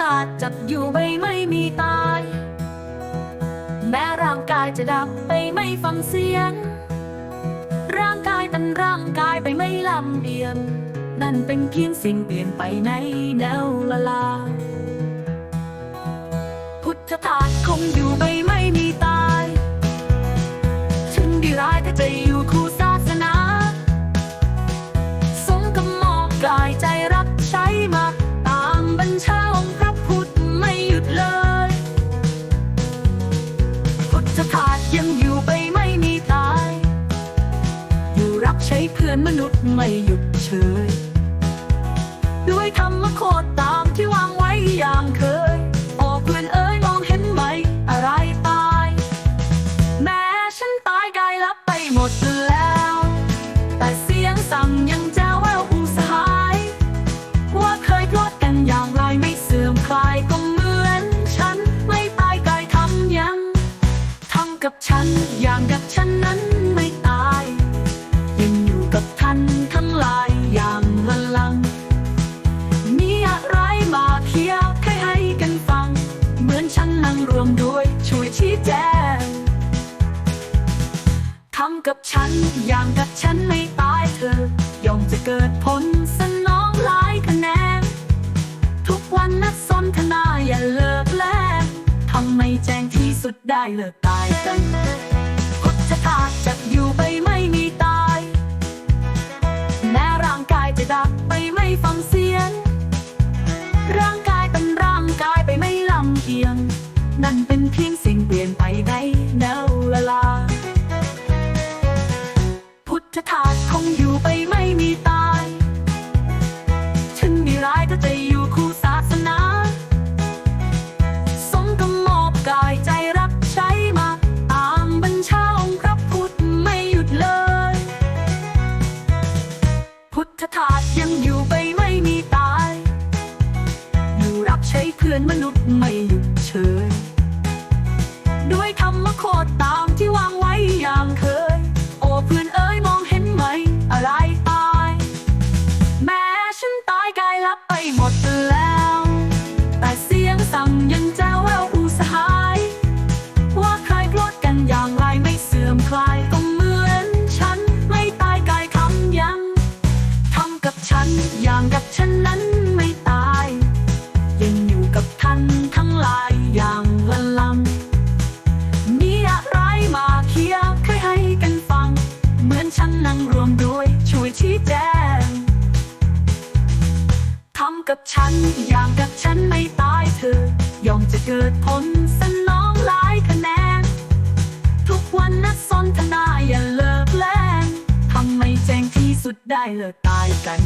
ธาตุจับอยู่ไปไม่มีตาย แม้ร่างกายจะดับไปไม่ฟังเสียง ร่างกายตันร่างกายไปไม่ลำเอียงนั่นเป็นเพียงสิ่งเปลี่ยนไปในแนวละลา พุทธทาสคงอยู่ไปไม่มีตาย ถึงดีร้ายแต่จ ใช้เพื่อนมนุษย์ไม่หยุดเฉย ด้วยธรรมโคตรตามที่วางไว้อย่างเคยโอ้เพื่อนเอ้ยมองเห็นไหม อะไรตาย แม้ฉันตายกายลับไปหมดแล้ว แต่เสียงสั่งยังแจ้วแววอุสหาย ว่าเคยโกรธกันอย่างไรไม่เสื่อมคลายก็เหมือนฉันไม่ตายกายทำยังทำกับฉันอย่างกับฉันนั้น นฉันนั่งรวมด้วยช่วยชี้แจงทำกับฉันอย่างกับฉันไม่ตายเธอย่อมจะเกิดผลสนองหลายคะแนน ทุกวันนักสนทนาอย่าเลิกแลกทำไม่แจ้งที่สุดได้เลิกตายกัน นั่งรวมด้วยช่วยชี้แจงทำกับฉันอย่างกับฉันไม่ตายเธอย่อมจะเกิดผลสนองหลายคะแนน ทุกวันนัดสนทนาอย่าเลิกแลงทำไม่แจ้งที่สุดได้เลิกตายกัน